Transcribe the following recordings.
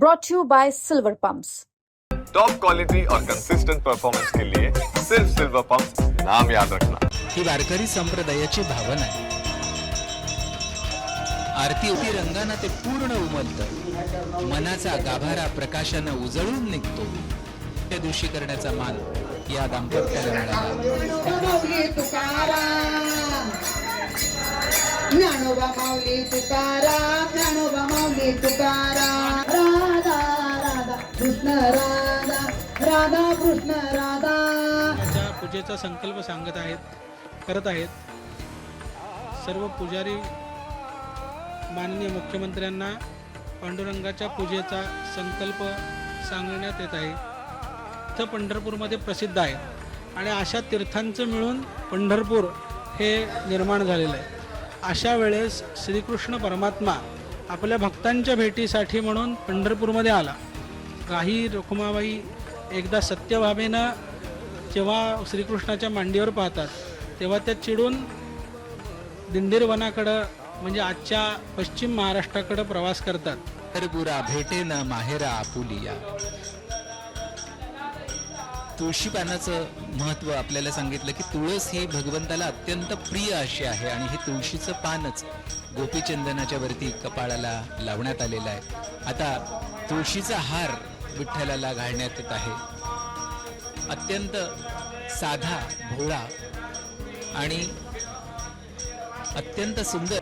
brought to you by Silver Pumps. Top quality और consistent performance के लिए सिर्फ सिल्वर पंप नाम याद रखना। ही वारकरी संप्रदायाची भावना आहे. आरती होती रंगानं ते पूर्ण उमलतं. मनाचा गाभारा प्रकाशानं उजळून निघतो. त्या दिवशी करण्याचा मान या दाम्पत्याला मिळाला. माऊली तुकाराम. कृष्ण राधा राधा कृष्ण राधा. त्या पूजेचा संकल्प सांगत आहेत करत आहेत. सर्व पुजारी माननीय मुख्यमंत्र्यांना पांडुरंगाच्या पूजेचा संकल्प सांगण्यात येत आहे. तर पंढरपूरमध्ये प्रसिद्ध आहे आणि अशा तीर्थांचं मिळून पंढरपूर हे निर्माण झालेलं आहे. अशा वेळेस श्रीकृष्ण परमात्मा आपल्या भक्तांच्या भेटीसाठी म्हणून पंढरपूरमध्ये आला. काही रुक्माबाई एकदा सत्यभावेनं जेव्हा श्रीकृष्णाच्या मांडीवर पाहतात तेव्हा त्या चिडून दिंडीरवनाकडं म्हणजे आजच्या पश्चिम महाराष्ट्राकडं प्रवास करतात. हरबुरा भेटे ना माहेरा आपुलिया. तुळशी पानाचं महत्त्व आपल्याला सांगितलं की तुळस ही भगवंताला अत्यंत प्रिय अशी आहे आणि हे तुळशीचं पानच गोपीचंदनाच्या वरती कपाळाला लावण्यात आलेलं आहे. आता तुळशीचा हार विठ्ठलाला घालण्यात येत आहे. अत्यंत साधा भोळा आणि अत्यंत सुंदर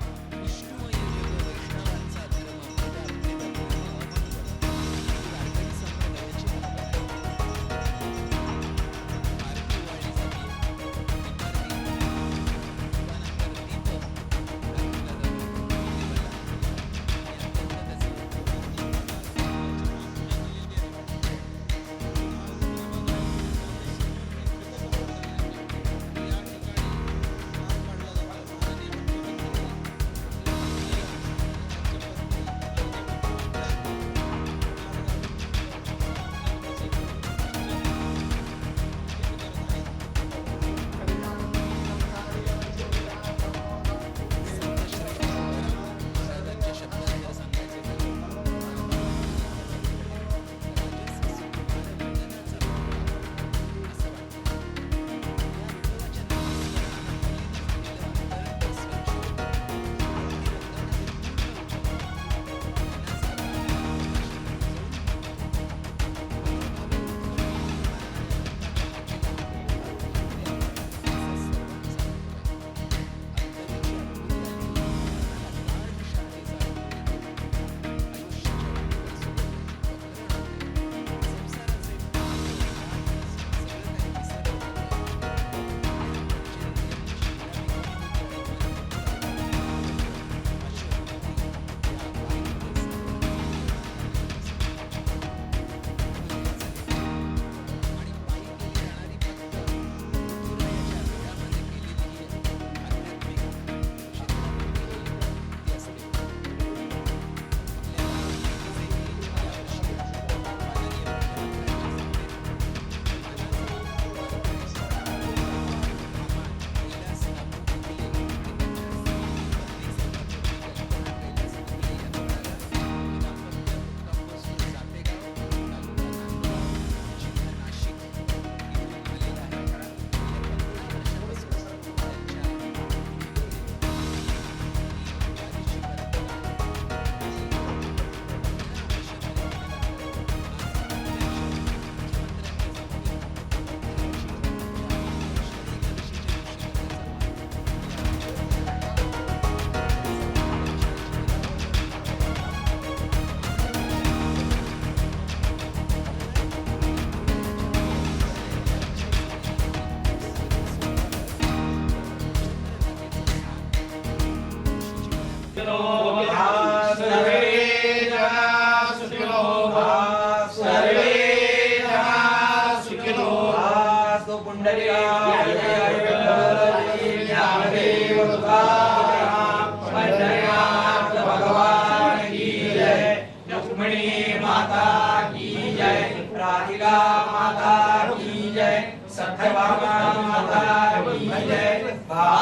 माता की जय सत्यभामा माता तुकाराम तुकाराम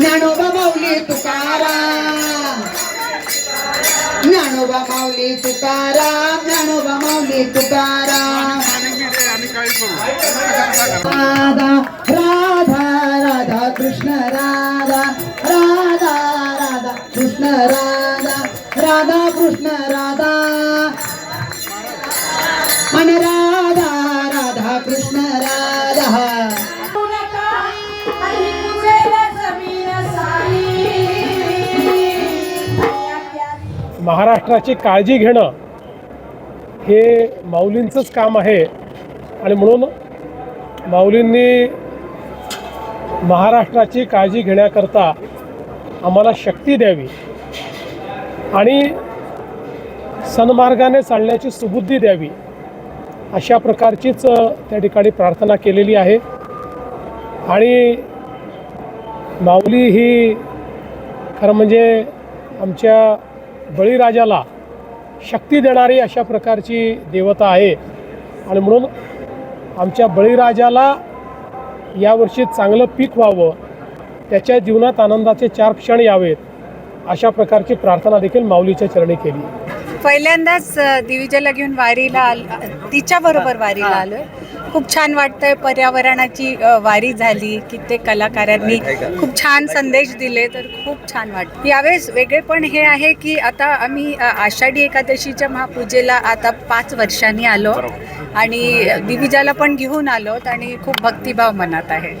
ज्ञानोबा माऊली तुकाराम. ज्ञानोबा माऊली तुकाराम ज्ञानोबा माऊली तुकाराम. राधा राधा राधा कृष्ण राधा. राधा राधा कृष्ण राधा. राधा कृष्ण राधा. मन महाराष्ट्राची काळजी घेणं हे माऊलींचंच काम आहे. आणि म्हणून माऊलींनी महाराष्ट्राची काळजी घेण्याकरता आम्हाला शक्ती द्यावी. आणि सन्मार्गाने चालण्याची सुबुद्धी द्यावी. अशा प्रकारचीच त्या ठिकाणी प्रार्थना केलेली आहे. आणि माऊली ही खरं म्हणजे आमच्या बळीराजाला शक्ती देणारी अशा प्रकारची देवता आहे. आणि म्हणून आमच्या बळीराजाला यावर्षी चांगलं पीक व्हावं त्याच्या जीवनात आनंदाचे चार क्षण यावेत अशा प्रकारची प्रार्थना देखील माऊलीच्या चरणी केली. पहिल्यांदाच दिविजला घेऊन वारीला आल तिच्या बरोबर वारीला आलोय. खूप छान वाटतंय पर्यावरणाची वारी झाली कित्येक कलाकारांनी खूप छान संदेश दिले तर खूप छान वाटतं यावेळेस वेगळेपण हे आहे की आता आम्ही आषाढी एकादशीच्या महापूजेला आता पाच वर्षांनी आलो आणि दिविजाला पण घेऊन आलो आणि खूप भक्तिभाव मनात आहे.